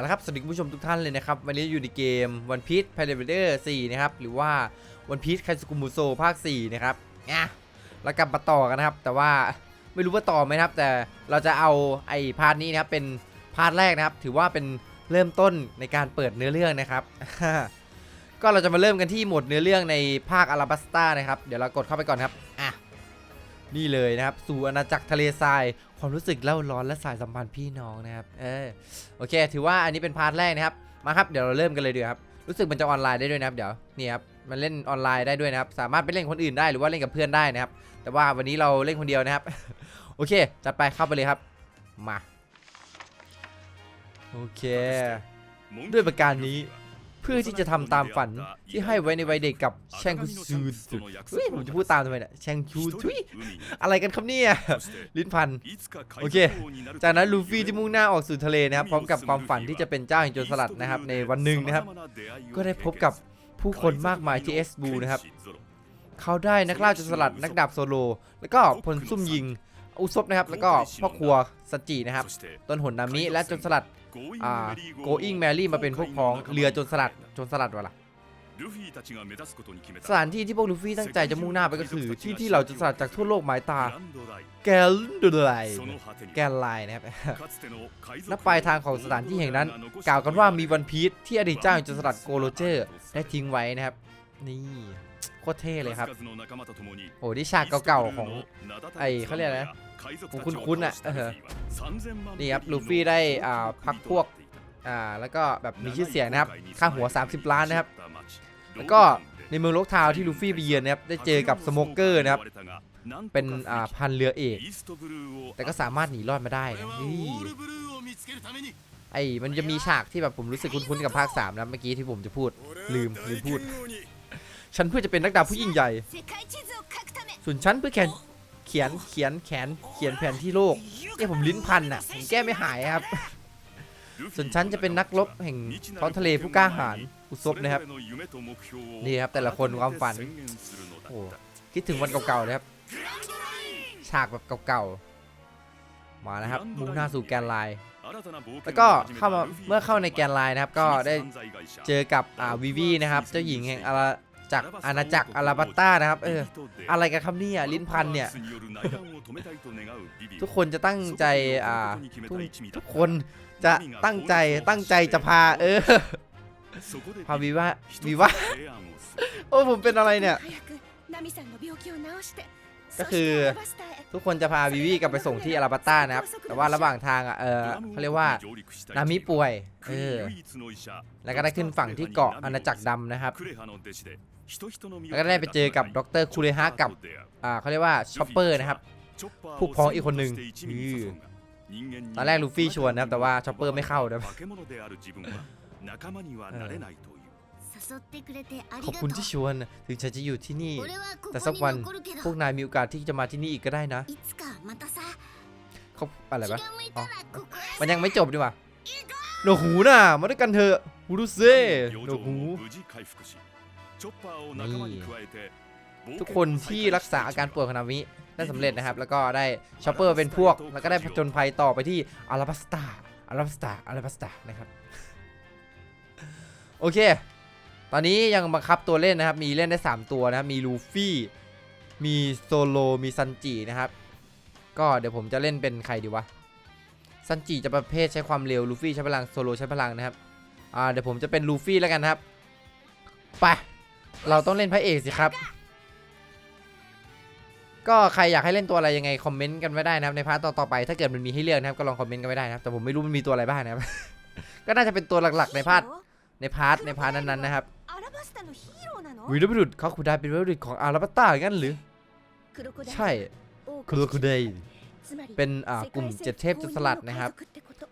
เอาละครับ สวัสดีคุณผู้ชมทุกท่านเลยนะครับ วันนี้อยู่ในเกม One Piece Pathfinder 4 นะครับ หรือว่า One Piece ไคซุกุมุโซภาค 4 นะครับอะเรากลับมาต่อกันนะครับ แต่ว่าไม่รู้ว่าต่อไหมนะครับ แต่เราจะเอาไอ้พาร์ทนี้นะครับ เป็นพาร์ทแรกนะครับ ถือว่าเป็นเริ่มต้นในการเปิดเนื้อเรื่องนะครับ ก็เราจะมาเริ่มกันที่หมวดเนื้อเรื่องในภาคอาราบัสตานะครับ เดี๋ยวเรากดเข้าไปก่อนครับ อะ นี่เลยนะครับ สู่อาณาจักรทะเลทราย ความรู้สึกเล่าร้อนและสายสัมพันธ์พี่น้องนะครับ เออโอเค ถือว่าอันนี้เป็นพาร์ทแรกนะครับ มาครับ เดี๋ยวเราเริ่มกันเลยดีกว่าครับ รู้สึกมันจะออนไลน์ได้ด้วยนะครับ เดี๋ยว นี่ครับ มันเล่นออนไลน์ได้ด้วยนะครับ สามารถไปเล่นคนอื่นได้หรือว่าเล่นกับเพื่อนได้นะครับ แต่ว่าวันนี้เราเล่นคนเดียวนะครับ โอเค จัดไปเข้าไปเลยครับ มา โอเค ด้วยประการนี้เพื่อที่จะทำตามฝันที่ให้ไว้ในวัยเด็กกับแชงคูซูสุเฮ้ยผมจะพูดตามทำไมเนี่ยแชงชูทุยอะไรกันครับเนี่ยลิ้นพันโอเค จากนั้นลูฟี่ที่มุ่งหน้าออกสู่ทะเลนะครับพร้อมกับความฝันที่จะเป็นเจ้าแห่งโจรสลัดนะครับ ในวันหนึ่งนะครับ ก็ได้พบกับผู้คนมากมายที่เอสบูนะครับบเขาได้นักล่าโจรสลัดนักดาบโซโล แล้วก็พลซุ่มยิงอุซบนะครับ แล้วก็พ่อครัวสจินะครับต้นหนนามิและโจรสลัด อ่า going Mary มาเป็นพวกพ้องเรือโจรสลัดโจรสลัดวะล่ะสสถาถานนที่ที่ที่ที่พพววกกลูลูฟี่ฟี่ตั้ตั้งงใจใจจะจะมุ่มุ่งงหหน้าน้าไปไปก็ก็คืคืออที่ที่ที่ที่เราเราจะจะสสลัลัดดจาจากกทั่ทั่ววโลโลกกหหมามายยตาตา แกลเดอร์ไลณปลายทางของสถานที่แห่งนั้น กล่าวกันว่ามีวันพีชที่อดีตเจ้าแห่งโจรสลัดโกโรเจอร์ ได้ทิ้งไว้นะครับ นี่โคตรเท่เลยครับ โอ้ที่ฉากเก่าๆของไอ้ไอ้เขาเขาเรีเรียยกกอะอะไรไรนะนะผมผมคุ้คุ้นนๆๆอะอะเออ นี่นี่คครัรับบลูลูฟี่ฟี่ได้ได้อ่าอ่าพัพักกพพววกกอ่าแล้วก็แบบมีมีชื่ชื่ออเสีเสียยงงนะนะคครัรับบค่าค่าหัหัวว30 30 ล้าล้านนนะนะคครัรับบแล้แล้ววก็ก็ในเมืองโลกทาวน์ที่ลูฟี่ไปเยือนนะครับได้เจอกับสโมเกอร์นะครับเป็เป็นนอ่าอ่าพันเรือเอก แต่แต่ก็ก็สาสามารถหนีรอดมาได้นะเฮ้ยไอ้มันจะมีฉากที่แบบผมรู้สึกคุ้นๆกับภาค3นะเมื่อกี้ที่ผมจะพูดลืมลืมพูด ฉันเพื่อจะเป็นนักดาบผู้ยิ่งใหญ่ ส่วนฉันเพื่อแขน เขียนเขียนแขนเขียนแผนที่โลกเนี่ยผมลิ้นพันอะผมแก้ไม่หายครับ ส่วนฉันจะเป็นนักรบแห่งท้องทะเลผู้กล้าหาญอุศบนะครับนี่ครับแต่ละคนความฝันโอ้คิดถึงวันเก่าๆนะครับฉากแบบเก่าๆมาแล้วครับมุ่งหน้าสู่แกนไลน์แล้วก็เข้ามาเมื่อเข้าในแกนไลน์นะครับ ก็ได้ได้เจอกับอ่าวีวีนะครับ เจ้าหญิงแห่งอารา จากอาณาจักรอาราบัตตานะครับ เออ อะไรกันครับเนี่ยลิ้นพันเนี่ย ทุทุกกคคนนจะจะตั้ตั้งงใจใจ อ่าอ่าทุทุกกทุทุกกคคนนจะจะตั้ตั้งงใจใจ ตั้ตั้งงใจใจจะจะพาพาเอเอออ พาวีว่าวีว่าโอ้ผมเป็นอะไรเนี่ย ก็คือทุกคนจะพาวีวีกลับไปส่งที่อาราบัตตานะครับ แต่ว่าระหว่างทางอะ เออเขาเรียกว่า นามิป่วย เออ แล้วก็ได้ขึ้นฝั่งที่เกาะอาณาจักรดำนะครับ แล้วก็ได้ไปเจอกับดรคูเรฮะกับอ่าเขาเรียกว่าช็อปเปอร์นะครับผู้พ้องอีกคนหนึ่งตอนแรกลูฟี่ชวนนะครับแต่ว่าช็อปเปอร์ไม่เข้านะครับขอบคุณที่ชวนถึงฉันจะอยู่ที่นี่ แต่แต่สัสักกวัวันนพวกนายมีโอกาสที่จะมาที่นี่อีกก็ได้นะเขาอะไรอะไรวะวะอ๋อมัมันนยัยังงไม่ไม่จจบบดีดีกกว่าว่าโนหูน่ะมาด้วยกันเถอะฮูรุเซ่โนหูนี่ ทุกคนที่รักษาอาการป่วยของนามิได้สำเร็จนะครับ แล้วก็ได้ช็อปเปอร์เป็นพวก แล้วก็ได้ผจญภัยต่อไปที่อาราบัสตาอาราบัสตาอาราบัสตานะครับ โอเค ตอนนี้ยังบังคับตัวเล่นนะครับ มีเล่นได้ 3 ตัวนะครับ มีลูฟี่ มีโซโล มีซันจินะครับ ก็เดี๋ยวผมจะเล่นเป็นใครดีวะ ซันจิจะประเภทใช้ความเร็ว ลูฟี่ใช้พลัง โซโลใช้พลังนะครับ อ่า เดี๋ยวผมจะเป็นลูฟี่แล้วกันนะครับ ไป เราต้องเล่นพระเอกสิครับ ก็ใครอยากให้เล่นตัวอะไรยังไงคอมเมนต์กันไว้ได้นะครับในพาร์ทต่อๆไปถ้าเกิดมันมีให้เลือกนะครับก็ลองคอมเมนต์กันไว้ได้นะครับแต่ผมไม่รู้มันมีตัวอะไรบ้างนะครับ ก็น่าจะเป็นตัวหลักๆในพาร์ทในพาร์ทในพาร์ทนั้นๆนะครับวีรบุรุษเขาคุได้เป็นวีรบุรุษของอาราบัตตาอย่างั้นหรือ ใช่ครูคุเดย์เป็นอ่ากลุ่มเจ็ดเทพจจนนสลัดนะครับ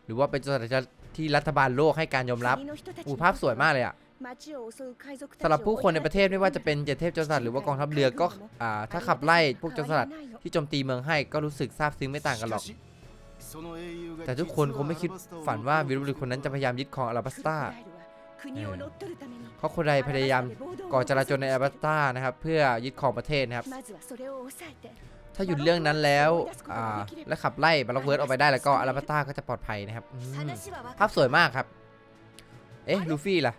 หรือว่าเป็นสถานที่รัฐบาลโลกให้การยอมรับอูภาพสวยมากเลยยอะอะ สำหรับผู้คนในประเทศไม่ว่าจะเป็นเจ็ดเทพจนสลัดหรือว่ากองทัพเรือก็อ่าถ้าขับไล่พวกจนสลัดที่โจมตีเมืองให้ก็รู้สึกซาบซึ้งไม่ต่างกันหรอก แต่ทุกคนคงไม่คิดฝันว่าวีรบุรุษคคนนนั้นั้นนจะจะพยายามยึดครองอาราบัสตาเพเพราะราะคคนนใดใดพพยายายยายามมก่ก่ออจจราราจจนนในในอาราบัสตานะครับเพื่อยึดครองประเทศนะครับ ถ้าถ้าหหยุยุดดเรื่เรื่อองงนั้นั้นนแล้แล้ววอ่าอ่าและขับไล่บาล็อกเวิร์ดออกไปได้แล้วก็อาราบัสตาก็จะปลอดภัยนะครับอืมภาพสวยมากครับ เอ๊ะลูฟี่ล่ะ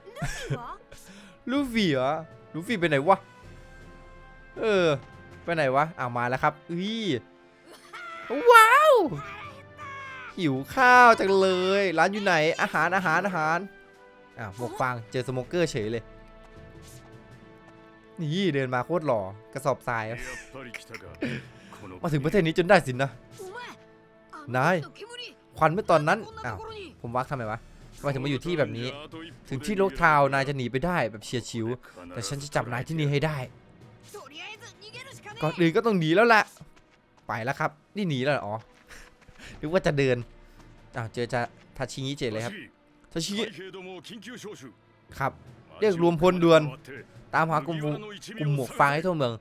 ลูฟี่เหรอ ลูฟี่ไปไหนวะ เออ ไปไหนวะอ้าวมาแล้วครับอุ้ยว้าว หิวข้าวจังเลย ร้านอยู่ไหน อาหารอาหารอาหาร อ้าวหมวกฟาง เจอสโมเกอร์เฉยเลย นี่เดินมาโคตรหล่อ กระสอบทรายอะมาถึงประเทศนี้จนได้สินนะ นาย ควันเมื่อตอนนั้น อ้าว ผมวักทำไมวะ ทำไมถึงมาอยู่ที่แบบนี้ ถึงที่โลกทาวนายจะหนีไปได้แบบเฉียดฉิว แต่ฉันจะจับนายที่นี่ให้ได้ ก่อนอื่นก็ต้องหนีแล้วแหละไปแล้วครับ นี่หนีแล้วหรออ๋อนึกว่าจะเดินอ้าวเจอจะทาชิงิเจเลยครับทาชิงิครับ เรียกรวมพลด่วน ตามหากลุ่มหมู่กลุ่มหมวกฟางให้ทั่วเมือง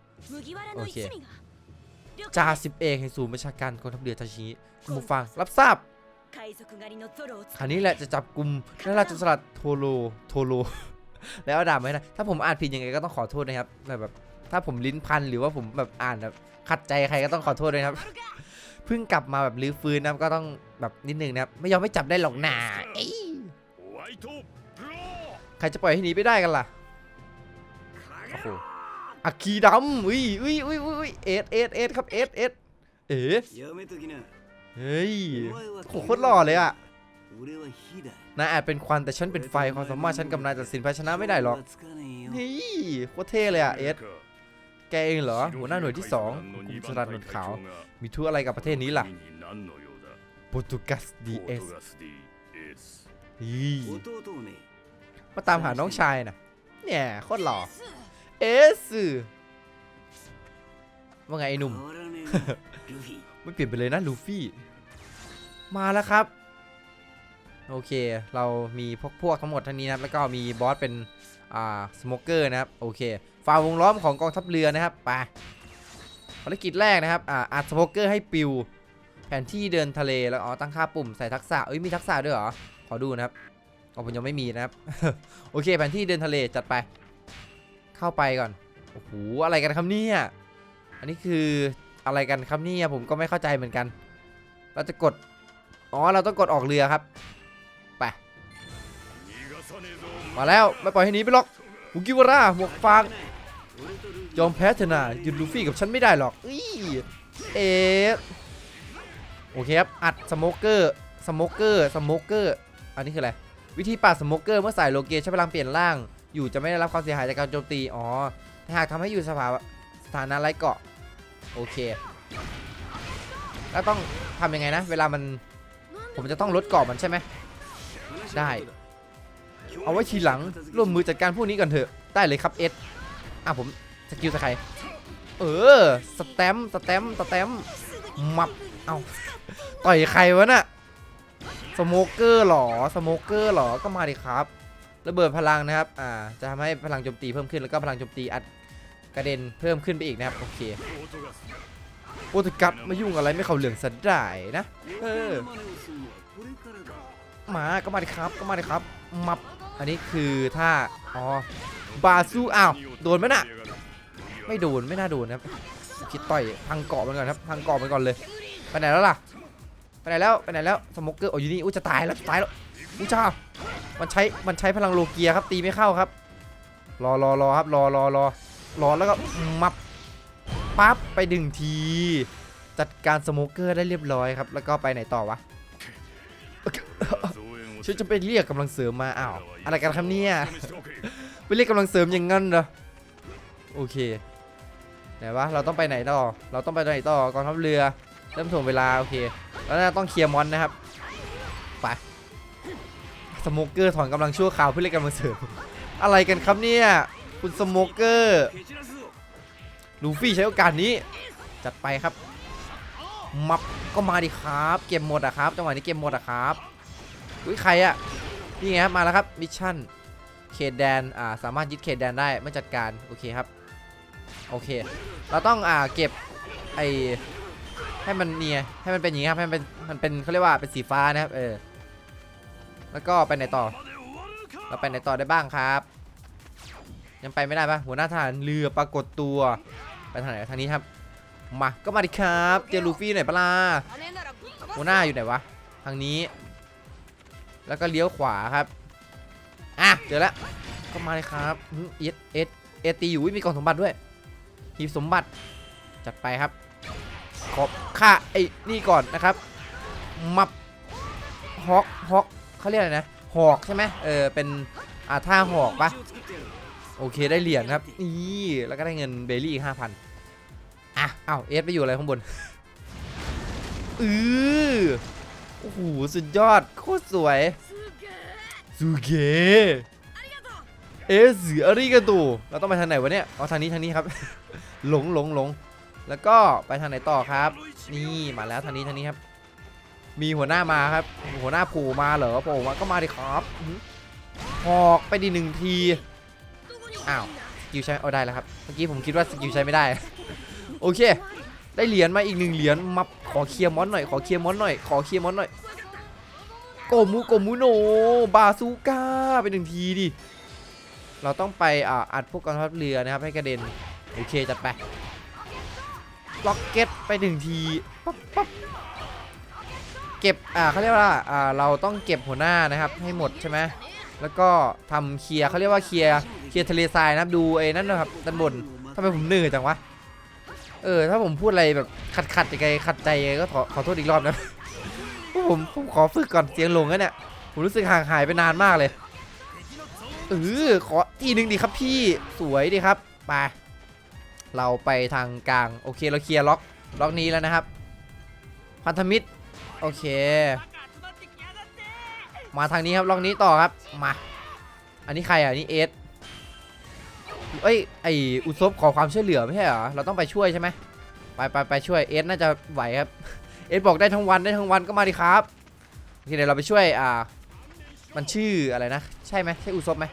โอเคจ่าสิบเอกแห่งศูนย์ประชาการกองทัพเรือทาชิงิกลุ่มหมวกฟางรับทราบ คราวนี้แหละจะจับกลุ่มนราชสลัดโทโลโทโล แล้วเอาดาบมาให้นะ ถ้าผมอ่านผิดยังไงก็ต้องขอโทษนะครับแบบแบบ ถ้าผมลิ้นพันหรือว่าผมแบบอ่านแบบขัดใจใครก็ต้องขอโทษด้วยนะครับ เพิ่งกลับมาแบบลื้อฟื้นนะครับก็ต้องแบบนิดนึงนะครับ ไม่ยอมไม่จับได้หรอกหนาเอ้ยใครจะปล่อยให้หนีไปได้กันล่ะ โอ้โหอักคีดำอุ้ยอุ้ยอุ้ยอุ้ยเอสเอสเอสครับเอสเอสเอ๋ เฮ้ยโอ้โหโคตรหล่อเลยอะนายอาจเป็นควันแต่ฉันเป็นไฟความสามารถฉันกับนายตัดสินแพ้ชนะไม่ได้หรอกเฮ้ยโคตรเท่เลยอะเอสแกเองเหรอหัวหน้าหน่วยที่สองกลุ่มสลัดหนวดขาว มีทุกอะไรกับประเทศนี้ล่ะโปรตุกัสดีเอสมาตามหาน้องชายนะเนี่ยโคตรหล่อเอสว่าไงไอ้หนุ่ม ไม่เปลี่ยนไปเลยนะลูฟี่ มาแล้วครับ โอเค เรามีพวกพวกทั้งหมดทั้งนี้นะครับ แล้วก็มีบอสเป็น อ่า สโมเกอร์นะครับ โอเคฝ่าวงล้อมของกองทัพเรือนะครับ ไป ภารกิจแรกนะครับ อ่า อัดสโมเกอร์ให้ปิว แผนที่เดินทะเล แล้วอ๋อ ตั้งค่าปุ่ม ใส่ทักษะเอ้ย มีทักษะด้วยเหรอ ขอดูนะครับอ๋อผมยังไม่มีนะครับ โอเค แผนที่เดินทะเล จัดไป เข้าไปก่อน โอ้โห อะไรกันครับเนี่ย อันนี้คืออะไรกันครับเนี่ยผมก็ไม่เข้าใจเหมือนกัน เราจะกด อ๋อ เราต้องกดออกเรือครับ ไป มาแล้ว ไม่ปล่อยให้หนีไปหรอกอุกิวาร่าหมวกฟางยอมแพ้เถอะนะหยุดลูฟี่กับฉันไม่ได้หรอกอีเอสโอเคครับ อัดสโมเกอร์ สโมเกอร์ สโมเกอร์ อันนี้คืออะไร วิธีปราบสโมเกอร์เมื่อใส่โลเกใช้พลังเปลี่ยนร่าง อยู่จะไม่ได้รับความเสียหายจากการโจมตี อ๋อถ้าหากทำให้อยู่สภาสถานะไร้เกาะ โอเค แล้วต้องทำยังไงนะ เวลามัน ผมจะต้องลดเกาะมันใช่ไหมได้ เอาไว้ทีหลังร่วมมือจัดการพวกนี้ก่อนเถอะ ได้เลยครับเอสอะผมสกิลสใครเออสแตมป์สแตมป์สแตมป์มับเอาต่อยใครวะน่ะสโมเกอร์หรอสโมเกอร์หรอก็มาดิครับระเบิดพลังนะครับ อ่า จะทำให้พลังโจมตีเพิ่มขึ้น แล้วก็พลังโจมตีอัดกระเด็นเพิ่มขึ้นไปอีกนะครับ โอเคโปรตุกัสมายุ่งอะไรไม่เข้าเรื่องสันได้นะ เออ มาก็มาดิครับก็มาดิครับมับอันนี้คือถ้าอ๋อบาซูอ้าวโดนไหมน่ะไม่โดนไม่น่าโดนนะครับคิดต่อยพังเกาะมันก่อนครับพังเกาะมันก่อนเลยไปไหนแล้วล่ะไปไหนแล้วไปไหนแล้วสมกเกอร์โอ้ยอยู่นี่อุ้จะตายแล้วตายแล้วอุ้จ้ามันใช้มันใช้พลังโลเกียครับตีไม่เข้าครับ รอรอรอครับรอรอรอรอแล้วก็มับปั๊บไปดึงที จัดการสโมกเกอร์ได้เรียบร้อยครับ แล้วก็ไปไหนต่อวะ ฉันจะไปเรียกกำลังเสริมมาอ้าวอะไรกันครับเนี่ย ไปเรียกกำลังเสริมอย่างงั้นเหรอโอเคไหนวะเราต้องไปไหนต่อ เราต้องไปไหนต่อกองทัพเรือเริ่มถ่วงเวลาโอเค แล้วน่าต้องเคลียร์มอนนะครับไปสโมเกอร์ถอนกำลังชั่วคราวเพื่อเรียกกำลังเสริมอะไรกันครับเนี่ยคุณสโมเกอร์ลูฟี่ใช้โอกาสนี้ จัดไปครับ มับก็มาดิครับ เกมหมดอะครับ จังหวะนี้เกมหมดอะครับ อุ้ยใครอะนี่ไงครับมาแล้วครับมิชชั่นเขตแดนอ่าสามารถยึดเขตแดนได้เมื่อจัดการโอเคครับโอเค เราต้องอ่าเก็บไอให้มันเนี่ยให้มันเป็นอย่างนี้ครับให้มันเป็นมันเป็นเขาเรียกว่าเป็นสีฟ้านะครับเออแล้วก็ไปไหนต่อ เราไปไหนต่อได้บ้างครับ ยังไปไม่ได้ปะหัวหน้าทหารเรือปรากฏตัวไปทางไหนทางนี้ครับมาก็มาดิครับ เจอลูฟี่หน่อยปะล่ะหัวหน้าอยู่ไหนวะทางนี้ แล้วก็เลี้ยวขวาครับ อะ เจอแล้วก็มาเลยครับเอสเอสเอสตีอยู่มีกล่องสมบัติด้วย หีบสมบัติ จัดไปครับ ขอบค่าไอ้นี่ก่อนนะครับ มับฮอกฮอกเขาเรียกอะไรนะ หอกใช่ไหมเออ เป็นอ่าท่าหอกปะโอเคได้เหรียญครับ นี่แล้วก็ได้เงินเบลลี่ห้าพันอะ เอ้าเอสไปอยู่อะไรข้างบนอือ โอ้โหสุดยอดโคตรสวยสุเกะเอสืออาริกาโตเราต้องไปทางไหนวะเนี่ยเอาทางนี้ทางนี้ครับ หลงหลงหลงแล้วก็ไปทางไหนต่อครับ นี่มาแล้วทางนี้ทางนี้ครับ มีหัวหน้ามาครับ หัวหน้าโผูมาเหรอโผล่มาก็มาดิครับอื้อหือหอกไปดีหนึ่งทีอ้าวสกิลใช้เอาได้แล้วครับเมื่อกี้ผมคิดว่าสกิลใช้ไม่ได้ โอเค ได้เหรียญมาอีกหนึ่งเหรียญมาขอเคลียร์มอนหน่อยขอเคลียร์มอนหน่อยขอเคลียร์มอนหน่อยโกมูโกมูโนบาซูก้าไปหนึ่งทีดิเราต้องไปอ่าอัดพวกกองทัพเรือนะครับให้กระเด็นโอเคจัดไปล็อกเก็ตไปหนึ่งทีปั๊บปั๊บเก็บอ่าเขาเรียกว่าอ่าเราต้องเก็บหัวหน้านะครับให้หมดใช่ไหมแล้วก็ทำเคลียร์เขาเรียกว่าเคลียร์เคลียร์ทะเลทรายนะครับดูไอ้นั่นนะครับด้านบนทำไมผมเหนื่อยจังวะ เออถ้าผมพูดอะไรแบบขัดขัดยังไงขัดใจก็ขอขอโทษอีกรอบนะผมผมขอฝึกก่อนเสียงลงแล้วเนี่ยผมรู้สึกห่างหายไปนานมากเลยเออขอทีหนึ่งดีครับพี่สวยดีครับไปเราไปทางกลางโอเคเราเคลียร์ล็อกล็อกนี้แล้วนะครับ พันธมิตรโอเค มาทางนี้ครับล็อกนี้ต่อครับมา อันนี้ใครอะนี่เอส เอ้ยไออุซบขอความช่วยเหลือไม่ใช่เหรอเราต้องไปช่วยใช่ไหมไปไปไปช่วยเอสน่าจะไหวครับเอสบอกได้ทั้งวันได้ทั้งวันก็มาดิครับโอเคเดี๋ยวเราไปช่วยอ่ามันชื่ออะไรนะ ใช่ไหมใช่อุซบไหม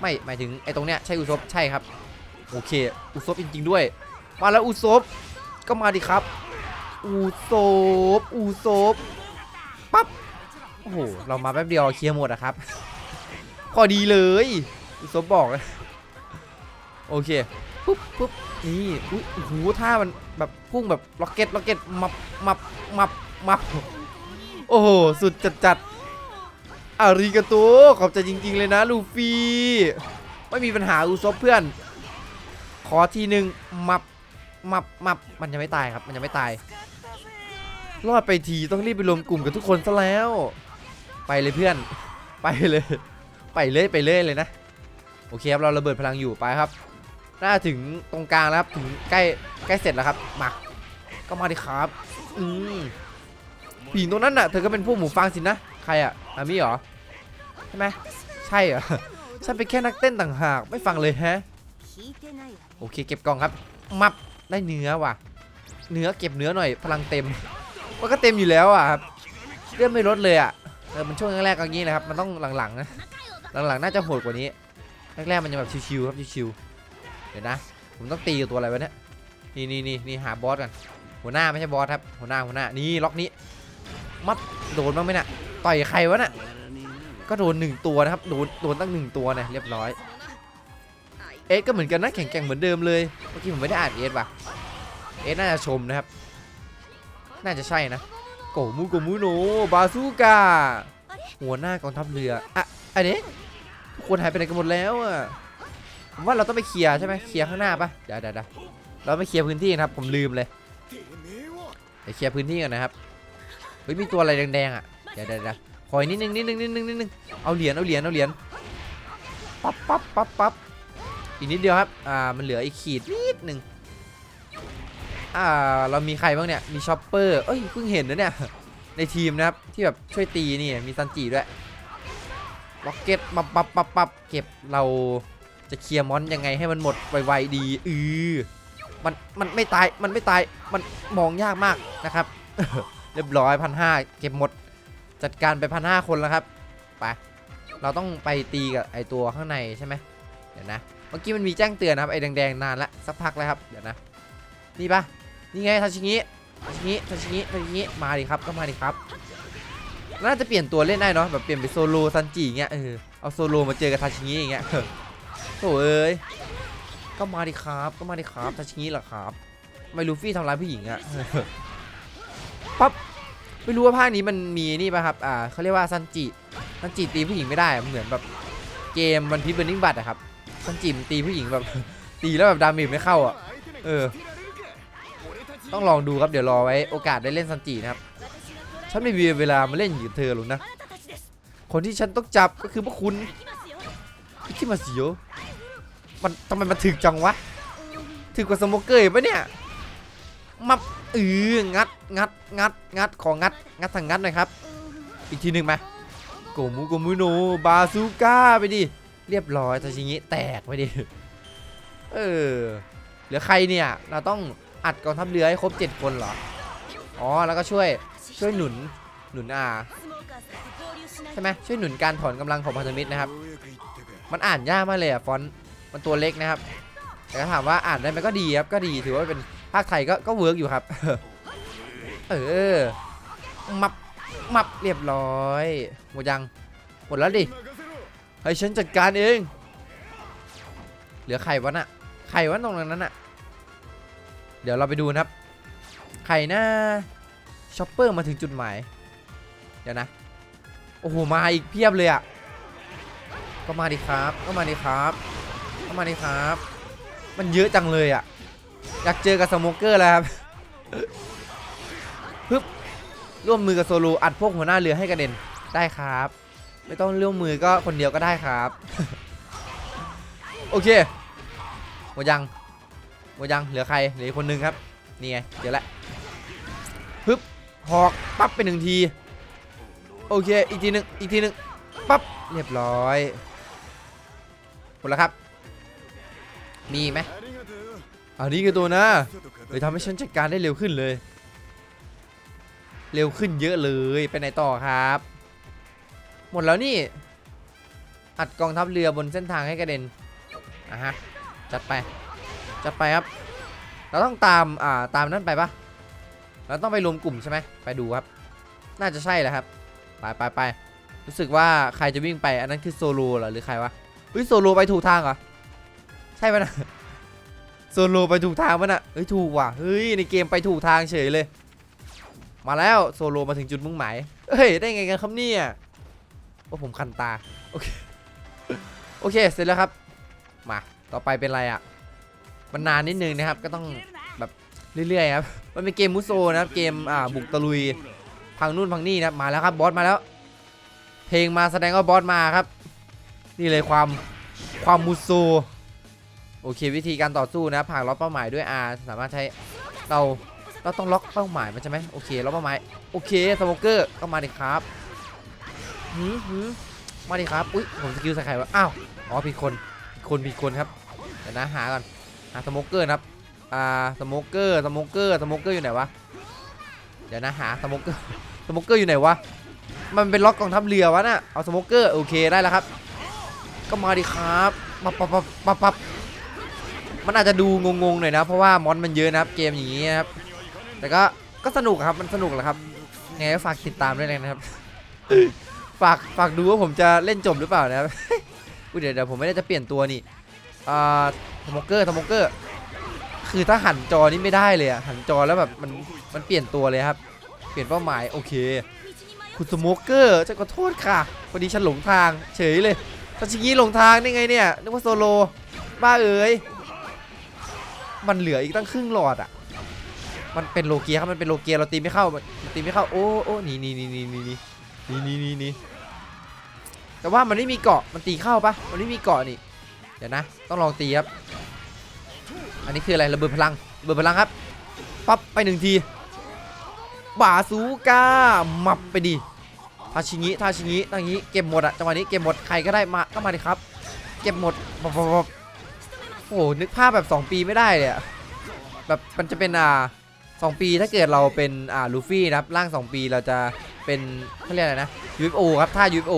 ไม่หมายถึงไอตรงเนี้ยใช่อุซบใช่ครับโอเคอุซบจริง ๆ ด้วย มาแล้วอุซบก็มาดิครับอุซบอุซบปั๊บโอ้โหเรามาแป๊บเดียวเคลียร์หมดอะครับพอดีเลยอุซบบอกเลย โอเคปุ๊บปุ๊บนี่อุ้ยโอ้โหท่ามันแบบพุ่งแบบล็อกเก็ตล็อกเก็ตมับมับมับมับโอ้โหสุดจัดจัดอาริกาโตขอบใจจริง ๆ เลยนะลูฟี่ไม่มีปัญหาอุซบเพื่อน ขอทีหนึ่งมับมับมับมันยังไม่ตายครับ มันยังไม่ตาย รอดไปทีต้องรีบไปรวมกลุ่มกับทุกคนซะแล้ว ไปเลยเพื่อน ไปเลย ไปเลยไปเลยเลยนะ โอเคครับ เราระเบิดพลังอยู่ไปครับ น่าถึงตรงกลางแล้วครับ ถึงใกล้ใกล้เสร็จแล้วครับ มา ก็มาดิครับ อืมผู้หญิงตรงนั้นน่ะ เธอก็เป็นผู้หมูฟางสินะ ใครอะอามี่เหรอ ใช่ไหมใช่เหรอ ฉันเป็นแค่นักเต้นต่างหาก ไม่ฟังเลยแฮะ โอเค เก็บกล่องครับ มับ ได้เนื้อว่ะ เนื้อเก็บเนื้อหน่อย พลังเต็มมันก็เต็มอยู่แล้วอะครับเลื่อนไม่ลดเลยอะ เออ มันช่วงแรกๆก็อย่างนี้แหละครับ มันต้องหลังๆนะ หลังๆ น่าจะโหดกว่านี้ แรกๆ มันยังแบบชิวๆครับ ชิวๆ เดี๋ยวนะ ผมต้องตีตัวอะไรวะเนี่ยนี่นี่นี่นี่หาบอสกันหัวหน้าไม่ใช่บอสครับ หัวหน้าหัวหน้านี่ล็อกนี้ มัดโดนบ้างไหมน่ะ ต่อยใครวะน่ะ ก็โดนหนึ่งตัวนะครับ โดนโดนตั้งหนึ่งตัวเนี่ยเรียบร้อย เอสก็เหมือนกันนะแข็งแกร่งเหมือนเดิมเลย เมื่อกี้ผมไม่ได้อ่านเอสว่ะ เอสน่าจะชมนะครับ น่าจะใช่นะ โกมูโกมูโนบาซูกาหัวหน้า กองทัพเรือ อะอันนี้ทุกคนหายไปไหนกันหมดแล้วอะ ผมว่าเราต้องไปเคลียร์ใช่ไหมเคลียร์ข้างหน้าปะเดี๋ยวเดี๋ยวเดะเราไปเคลียร์พื้นที่นะครับ ผมลืมเลยเดี๋ยวเคลียร์พื้นที่ก่อนนะครับเฮ้ยมีตัวอะไรแดงๆอะเดี๋ยวเดี๋ยวเดี๋ยวคอยนิดนึงนิดนึงนิดนึงนิดนึงเอาเหรียญเอาเหรียญเอาเหรียญปั๊บปั๊บปั๊บปั๊บอีกนิดเดียวครับอ่ามันเหลืออีกขีดนิดหนึ่งอ่าเรามีใครบ้างเนี่ยมีชอปเปอร์เอ้ยเพิ่งเห็นนะเนี่ยในทีมนะครับที่แบบช่วยตีนี่มีซันจิด้วยล็อกเก็ตปับปับปับปับเก็บเรา จะเคลียร์มอนยังไงให้มันหมดไวๆดีอือมันมันไม่ตายมันไม่ตายมันมองยากมากนะครับ เรียบร้อยพันห้าเก็บหมด จัดการไปพันห้าคนแล้วครับไปเราต้องไปตีกับไอตัวข้างในใช่ไหมเดี๋ยวนะเมื่อกี้มันมีแจ้งเตือนนะครับไอแดงๆนานละสักพักแล้วครับเดี๋ยวนะนี่ปะนี่ไงทาชิงิทาชิงิทาชิงิทาชิงิมาดิครับก็มาดิครับน่าจะเปลี่ยนตัวเล่นได้เนาะแบบเปลี่ยนไปโซโลซันจิอย่างเงี้ยเออเอาโซโลมาเจอกับทาชิงิอย่างเงี้ย โถ่เอ้ยก็มาดิครับ ก็มาดิครับทาชิงิเหรอครับ ไม่ลูฟี่ทำร้ายผู้หญิงอะปั๊บไม่รู้ว่าภาคนี้มันมีนี่ป่ะครับ อ่าเขาเรียกว่าซันจิซันจิตีผู้หญิงไม่ได้ เหมือนแบบเกมวันพี e เบ r ร์นิ่งบัตอะครับซันจิมตีผู้หญิงแบบตีแล้วแบบดาเมจไม่เข้าอะ เออ ต้องลองดูครับเดี๋ยวรอไว้โอกาสได้เล่นซันจินะครับ ฉันไม่มีเวลามาเล่นอยู่กับเธอหรอกนะ คนที่ฉันต้องจับก็คือพวกคุณคิมาซิโย มันทำไมมันถึกจังวะ ถึกกว่าสโมเกอร์ปะเนี่ยมาเอองัดงัดงัดงัดของงัด งัดทางงัดหน่อยครับ อีกทีหนึ่งไหมโกมุโกมุโนบาซูก้าไปดิ เรียบร้อยทาชิงิแตกไปดิ เออ เหลือใครเนี่ย เราต้องอัดกองทัพเรือให้ครบ 7 คนเหรอ อ๋อ แล้วก็ช่วยช่วยหนุนหนุนอาใช่ไหมช่วยหนุนการถอนกำลังของพันธมิตรนะครับ มันอ่านยากมากเลยอะฟอนต์ มันตัวเล็กนะครับ แต่ถาถามว่าอ่านได้ไหมก็ดีครับ ก็ดีถือว่าเป็นภาคไทยก็ก็เวิร์กอยู่ครับ เออ มับ มับเรียบร้อย หมดยัง หมดแล้วดิ ให้ฉันจัดการเอง เหลือใครวะน่ะใครวะตรงนั้นน่ะ เดี๋ยวเราไปดูนะครับใครนะช็อปเปอร์มาถึงจุดหมาย เดี๋ยวนะ โอ้โห มาอีกเพียบเลยอะก็มาดิครับ ก็มาดิครับ ก็มาดิครับ มันเยอะจังเลยอะ อยากเจอกับสโมเกอร์แล้วครับฮึบร่วมมือกับโซโลอัดพวกหัวหน้าเรือให้กระเด็นได้ครับ ไม่ต้องร่วมมือก็คนเดียวก็ได้ครับ โอเคหมดยังหมดยังเหลือใครเหลืออกคนนึงครับนี่ไงเดี๋ยวแหละฮึบหอกปั๊บไปหนึ่งทีโอเคอีกทีหนึ่งอีกทีหนึ่งปั๊บเรียบร้อยหมดแล้วครับ มีไหมอันนี้คือตัวนะเลยทำให้ฉันจัดการได้เร็วขึ้นเลย เร็วขึ้นเยอะเลยไปไหนต่อครับ หมดแล้วนี่ อัดกองทัพเรือบนเส้นทางให้กระเด็นอะฮะจัดไปจัดไปครับ เราต้องตามอ่าตามนั่นไปปะเราต้องไปรวมกลุ่มใช่ไหมไปดูครับ น่าจะใช่แหละครับไปไปไปรู้สึกว่าใครจะวิ่งไปอันนั้นคือโซโลเหรอหรือใครวะเฮ้ยโซโลไปถูกทางเหรอ ช่ปะนะโซโลไปถูกทางปะนะเฮ้ยถูกว่ะเฮ้ยในเกมไปถูกทางเฉยเลย มาแล้วโซโลมาถึงจุดมุ่งหมายเฮ้ยได้ไงกันครับเนี่ยว่าผมคันตาโอเคโอเคเสร็จแล้วครับ มาต่อไปเป็นอะไรอะมันนานนิดนึงนะครับ ก็ต้องแบบเรื่อยๆครับมันเป็นเกมมุโซนะครับเกมอ่าบุกตะลุยพังนู่นพังนี่นะมาแล้วครับบอสมาแล้ว เพลงมาแสดงว่าบอสมาครับ นี่เลยความความมุโซ โอเควิธีการต่อสู้นะผ่านล็อกเป้าหมายด้วย R สามารถใช้เราเราต้องล็อกเป้าหมายมันใช่ไหมโอเคล็อกเป้าหมายโอเคสโมเกอร์ก็มาดิครับหืมหืมมาดิครับอุ้ยผมสกิลใส่ใครวะอ้าวอ๋อผิดคนผิดคนผิดคนครับเดี๋ยวนะหาก่อนหาสโมเกอร์ครับอ่าสโมเกอร์สโมเกอร์สโมเกอร์อยู่ไหนวะเดี๋ยวนะหาสโมเกอร์สโมเกอร์อยู่ไหนวะมันเป็นล็อกกองทัพเรือวะน่ะเอาสโมเกอร์โอเคได้แล้วครับ ก็มาดิครับปับปับปับปับปับ มันอาจจะดูงงๆหน่อยนะ เพราะว่ามอนมันเยอะนะครับเกมอย่างนี้นะครับแต่ก็ก็สนุกครับมันสนุกแหละครับไงก็ฝากติดตามด้วยนะครับ ฝากฝากดูว่าผมจะเล่นจบหรือเปล่านะครับอุ๊ยเดี๋ยวเดี๋ยวผมไม่ได้จะเปลี่ยนตัวนี่อ่าสโมเกอร์สโมเกอร์ คือถ้าหันจอนี่ไม่ได้เลยอะหันจอแล้วแบบมันมันเปลี่ยนตัวเลยครับ เปลี่ยนเป้าหมายโอเค คุณสโมเกอร์จะขอโทษค่ะพอดีฉันหลงทาง เฉยเลยทาชิงิหลงทางได้ไงเนี่ยนึกว่าโซโลบ้าเอ๋ย มันเหลืออีกตั้งครึ่งหลอดอะ มันเป็นโลเกียครับ มันเป็นโลเกียเราตีไม่เข้าตีไม่เข้า โอ้โอ้หนี่นี่นี่นี่นี่นี่นี่นี่นี่แต่ว่ามันไม่มีเกาะ มันตีเข้าปะมันไม่มีเกาะนี่ เดี๋ยวนะ ต้องลองตีครับ อันนี้คืออะไร ระเบิดพลัง ระเบิดพลังครับ ปั๊บไปหนึ่งที บาซูก้ามับไปดิทาชิงิทาชิงิตอนนี้ เก็บหมดอะจังหวะนี้เก็บหมด ใครก็ได้มา ก็มาดิครับ เก็บหมดบบบบบบ โอ้โหนึกภาพแบบ 2 ปีไม่ได้เลยอะแบบมันจะเป็นอ่าสองปีถ้าเกิดเราเป็นอ่าลูฟี่นะครับร่าง 2 ปีเราจะเป็นเขาเรียกอะไรนะ UFO ครับท่า UFO โอ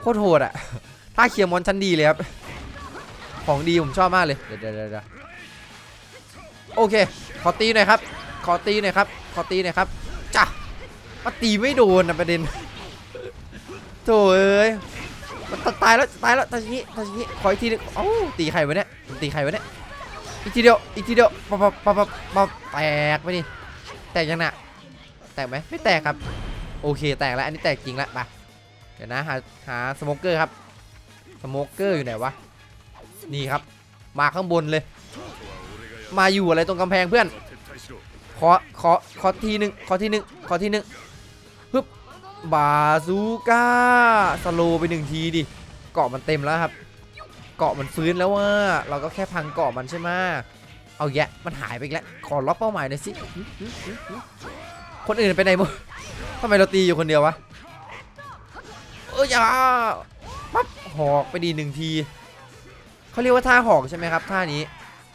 โคตรโหดอะท่าเคลียร์มอนชั้นดีเลยครับ ของดีผมชอบมากเลยเดี๋ยวเดี๋ยวเดี๋ยวโอเค ขอตีหน่อยครับ ขอตีหน่อยครับ ขอตีหน่อยครับจ้ะมาตีไม่โดนนะประเด็นโถเอ้ย มันตายแล้วตายแล้วทาชิงิทาชิงิขออีกทีหนึงเอ้าตีใครวะเนี่ยมันตีใครวะเนี่ยอีกทีเดียวอีกทีเดียวปับปับปับปับปับแตกไปดิแตกยังน่ะแตกไหมไม่แตกครับ โอเคแตกแล้วอันนี้แตกจริงแล้วไปเดี๋ยวนะหาหาสโมเกอร์ครับสโมเกอร์อยู่ไหนวะนี่ครับ มาข้างบนเลย มาอยู่อะไรตรงกำแพงเพื่อนขอขอขอทีหนึ่งขอทีหนึ่งขอทีหนึ่งฮึบ บาซูก้าสโลไปหนึ่งทีดิเกาะมันเต็มแล้วครับ เกาะมันฟื้นแล้วว่าเราก็แค่พังเกาะมันใช่ไหมเอาแยะมันหายไปแล้วขอล็อกเป้าหมายหน่อยสิคนอื่นไปไหนหมดทำไมเราตีอยู่คนเดียววะเอออย่าปั๊บหอกไปดีหนึ่งทีเขาเรียกว่าท่าหอกใช่ไหมครับท่านี้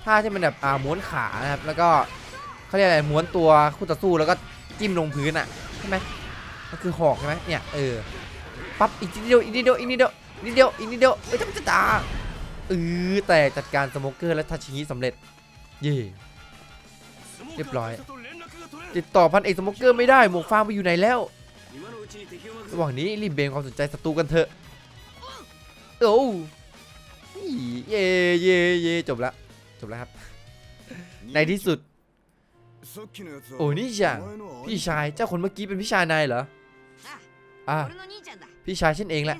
ท่าที่มันแบบอ่าม้วนขานะครับแล้วก็เขาเรียกอะไรม้วนตัวคู่ต่อสู้แล้วก็จิ้มลงพื้นอะใช่ไหม มันคือหอกใช่ไหมเนี่ยเออปั๊บอีกนิดเดียวอีกนิดเดียวอีกนิดเดียวอีกนิดเดียวอีกนิดเดียวเอ้ยจ้าจ้าเออแต่จัดการสโมเกอร์และทาชิงิสำเร็จเย่เรียบร้อยติดต่อพันเอกสโมเกอร์ไม่ได้หมวกฟางไปอยู่ไหนแล้วระหว่างนี้รีบเบนความสนใจศัตรูกันเถอะโอ้เย่เย่เย่จบแล้วจบแล้วครับ ในที่สุด โอ้นี่จังพี่ชายเจ้าคนเมื่อกี้เป็นพี่ชายนายเหรอ อะพี่ชายฉันเองแหละ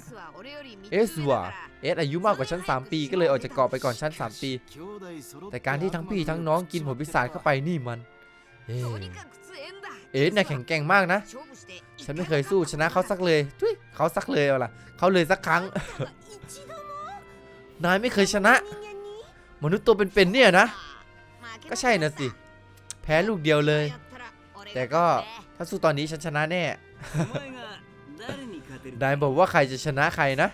เอสว่ะเอสอายุมากกว่าฉัน 3 ปีก็เลยออกจากเกาะไปก่อนฉัน 3 ปี แต่การที่ทั้งพี่ทั้งน้องกินผลพิศาจเข้าไปนี่มันเอ๊ะเอ๊ะน่ะแข็งแกร่งมากนะ ฉันไม่เคยสู้ชนะเขาสักเลยทุยเขาสักเลยเอาล่ะเขาเลยสักครั้ง นายไม่เคยชนะ มนุษย์ตัวเป็นๆเนี่ยนะ ก็ใช่นะสิ แพ้ลูกเดียวเลย แต่ก็ถ้าสู้ตอนนี้ฉันชนะแน่ นายบอกว่าใครจะชนะใครนะ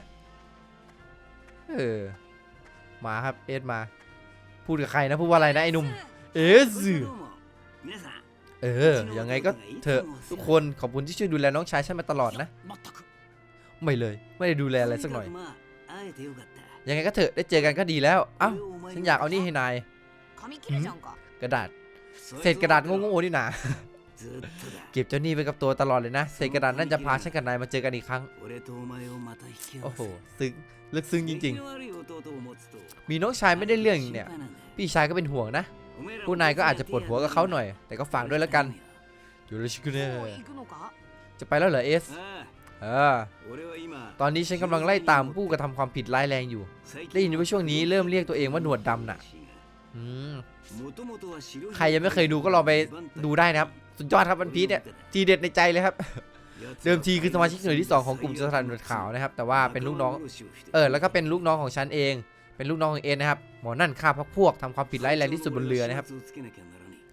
เออ มาครับเอสมา พูดกับใครนะพูดว่าอะไรนะไอ้หนุ่ม เอสเออ ยังไงก็เถอะทุกคนขอบคุณที่ช่วยดูแลน้องชายฉันมาตลอดนะ ไม่เลย ไม่ได้ดูแลอะไรสักหน่อย ยังไงก็เถอะได้เจอกันก็ดีแล้ว เอ้า ฉันอยากเอานี่ให้นาย กระดาษ เศษกระดาษโง่ๆนี่นะ เก็บเจ้านี่ไปกับตัวตลอดเลยนะเศษกระดาษนั่นจะพาฉันกับนายมาเจอกันอีกครั้ง โอ้โห ซึ้งลึกซึ้งจริง ๆ มีน้องชายไม่ได้เรื่องเนี่ย พี่ชายก็เป็นห่วงนะ ผู้นายก็อาจจะปวดหัวกับเขาหน่อย แต่ก็ฝากด้วยแล้วกันอยู่เลยชิคุเน่จะไปแล้วเหรอเอสเออตอนนี้ฉันกำลังไล่ตามผู้กระทำความผิดร้ายแรงอยู่ ได้ยินว่าช่วงนี้เริ่มเรียกตัวเองว่าหนวดดำน่ะใครยังไม่เคยดูก็ลองไปดูได้นะครับ สุดยอดครับวันพีชเนี่ยทีเด็ดในใจเลยครับ เดิมทีคือสมาชิกหน่วยที่ 2 ของกลุ่มโจรสลัดหนวดขาวนะครับ แต่ว่าเป็นลูกน้อง เออ แล้วก็เป็นลูกน้องของฉันเอง เป็นลูกน้องของเอ็นนะครับ หมอนั่นฆ่าพักพวกทำความผิดร้ายแรงที่สุดบนเรือนะครับ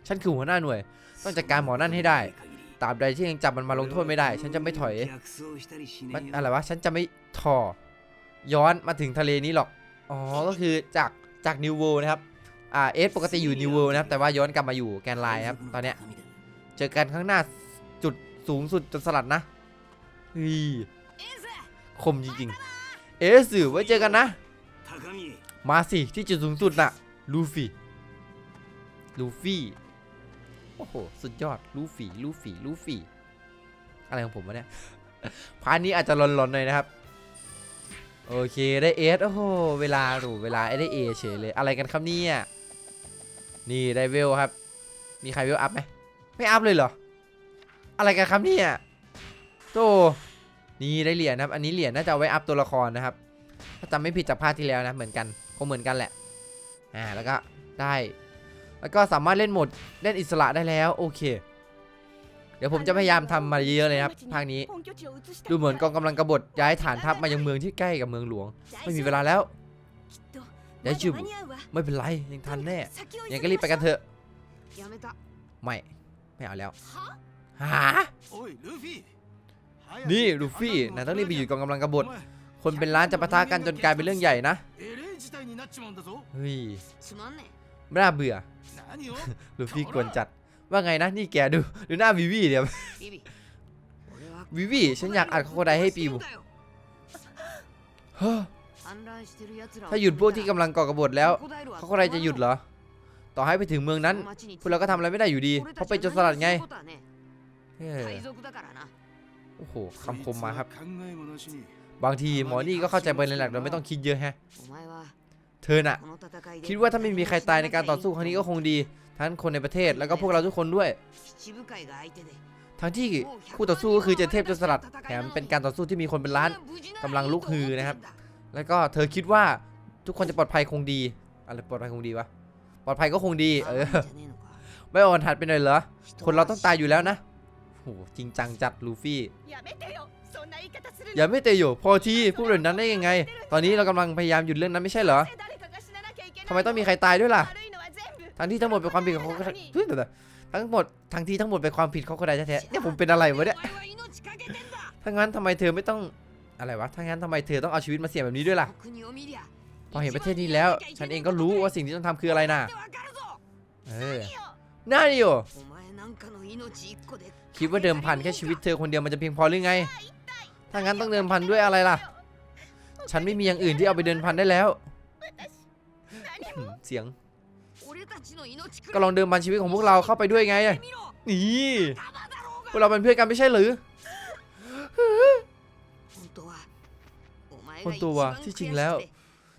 ฉันคือหัวหน้าหน่วย ต้องจัดการหมอนั่นให้ได้ ตราบใดที่ยังจับมันมาลงโทษไม่ได้ ฉันจะไม่ถอยมันอะไรวะ ฉันจะไม่ถอ ย้อนมาถึงทะเลนี้หรอก อ๋อ ก็คือจาก จากนิวเวลนะครับ อ่า เอสปกติอยู่นิวเวลนะครับ แต่ว่าย้อนกลับมาอยู่แกนไลน์ครับ ตอนเนี้ย เจอกันข้างหน้าจุดสูงสุดจนสลัดนะฮ้ยคมจริงๆ เอสไว้เจอกันนะ มาสิที่จุดสูงสุดน่ะ ลูฟี่ ลูฟี่ โอ้โห สุดยอด ลูฟี่ ลูฟี่ ลูฟี่ อะไรของผมวะเนี่ย พาร์ทนี้อาจจะหลอนๆหน่อยนะครับ โอเค ได้เอสโอ้โห เวลาดูเวลาได้เอเฉยเลย อะไรกันครับเนี่ย นี่ได้เวลครับ มีใครเวลอัพไหม ไม่อัพเลยเหรอ อะไรกันครับเนี่ยโตนี่ได้เหรียญนะครับ อันนี้เหรียญน่าจะเอาไว้อัพตัวละครนะครับ ถ้าจำไม่ผิดจากภาคที่แล้วนะเหมือนกันคงเหมือนกันแหละ อ่าแล้วก็ได้ แล้วก็สามารถเล่นโหมดเล่นอิสระได้แล้วโอเค เดี๋ยวผมจะพยายามทำมาเยอะๆเลยนะครับภาคนี้ ดูเหมือนกองกำลังกบฏย้ายฐานทัพมายังเมืองที่ใกล้กับเมืองหลวง ไม่มีเวลาแล้ว ได้จูบไม่เป็นไรยังทันแน่ยังก็รีบไปกันเถอะไม่ ไม่เอาแล้วหานี่ลูฟี่นายต้องรีบไปอยู่กองกำลังกบฏคนเป็นล้านจะปะทะกันจนกลายเป็นเรื่องใหญ่นะเฮ้ยไม่น่าเบื่อลูฟี่กวนจัดว่าไงนะนี่แกดูดูหน้าวิวี่เดี๋ยววิวี่ฉันอยากอัดโคโคไดให้ปิวเฮ้อถ้าหยุดพวกที่กำลังก่อกบฏแล้วเขาก็ไรจะหยุดเหรอ ต่อให้ไปถึงเมืองนั้น พวกเราก็ทำอะไรไม่ได้อยู่ดี เพราะเป็นโจรสลัดไงเฮ้ยโอ้โหคำคมมาครับ บางทีหมอนี่ก็เข้าใจประเด็นหลักโดยไม่ต้องคิดเยอะแฮะ เธอน่ะ คิดว่าถ้าไม่มีใครตายในการต่อสู้ครั้งนี้ก็คงดี ทั้งคนในประเทศแล้วก็พวกเราทุกคนด้วย ทั้งที่คู่ต่อสู้ก็คือเจนเทพโจรสลัด แถมเป็นการต่อสู้ที่มีคนเป็นล้านกำลังลุกฮือนะครับ แล้วก็เธอคิดว่าทุกคนจะปลอดภัยคงดี อะไรปลอดภัยคงดีวะ ปลอดภัยก็คงดี เออ ไม่อ่อนหัดไปหน่อยเหรอ คนเราต้องตายอยู่แล้วนะโหจริงจังจัดลูฟี่ อย่าไม่เตยโยพอที่พูดแบบนั้นได้ยังไง ตอนนี้เรากำลังพยายามหยุดเรื่องนั้นไม่ใช่เหรอทำไมต้องมีใครตายด้วยล่ะ ทั้งที่ทั้งหมดเป็นความผิดของเขทั้งหมดทั้งที่ทั้งหมดเป็นความผิดเขาก็ไดแท้เนี่ยผมเป็นอะไรวะเนี่ยถ้างั้นทำไมเธอไม่ต้องอะไรวะถ้างั้นทำไมเธอต้องเอาชีวิตมาเสี่ยงแบบนี้ด้วยล่ะ พอเห็นประเทศนี้แล้ว ฉันเองก็รู้ว่าสิ่งที่ต้องทำคืออะไรนะเออน่าดิโอคิดว่าเดิมพันแค่ชีวิตเธอคนเดียวมันจะเพียงพอหรือไง ถ้างั้นต้องเดิมพันด้วยอะไรล่ะ ฉันไม่มีอย่างอื่นที่เอาไปเดินพันได้แล้ว เสียง ก็ลองเดิมพันชีวิตของพวกเราเข้าไปด้วยไง นี่พวกเราเป็นเพื่อนกันไม่ใช่หรือคนตัวที่จริงแล้ว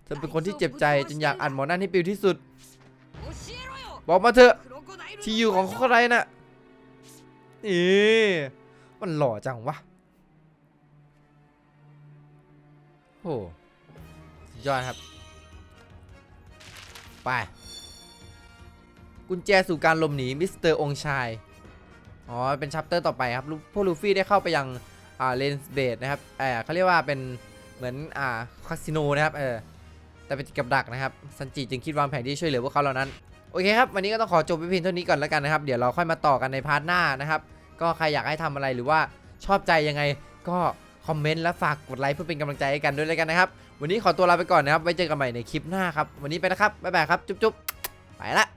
เธอเป็นคนที่เจ็บใจจนอยากอ่านหมอนั่นให้ปิวที่สุด บอกมาเถอะ ที่อยู่ของโคโคไดน่ะเอ๊มันหล่อจังวะโอ้ยอดครับ ไป กุญแจสู่การลมหนีมิสเตอร์องชาย อ๋อ เป็นชัปเตอร์ต่อไปครับ พวกลูฟี่ได้เข้าไปยังอ่าเลนส์เบดนะครับเออเขาเรียกว่าเป็นเหมือนอ่าคาสิโนนะครับ เออ แต่เป็นกับดักนะครับซันจิจึงคิดวางแผนที่ช่วยเหลือพวกเขาเหล่านั้นโอเคครับวันนี้ก็ต้องขอจบไปเพียงเท่านี้ก่อนแล้วกันนะครับเดี๋ยวเราค่อยมาต่อกันในพาร์ทหน้านะครับก็ใครอยากให้ทำอะไรหรือว่าชอบใจยังไงก็คอมเมนต์และฝากกดไลค์เพื่อเป็นกำลังใจให้กันด้วยแล้วกันนะครับ วันนี้ขอตัวลาไปก่อนนะครับ ไว้เจอกันใหม่ในคลิปหน้าครับ วันนี้ไปนะครับ บ๊ายบายครับ จุ๊บๆ ไปละ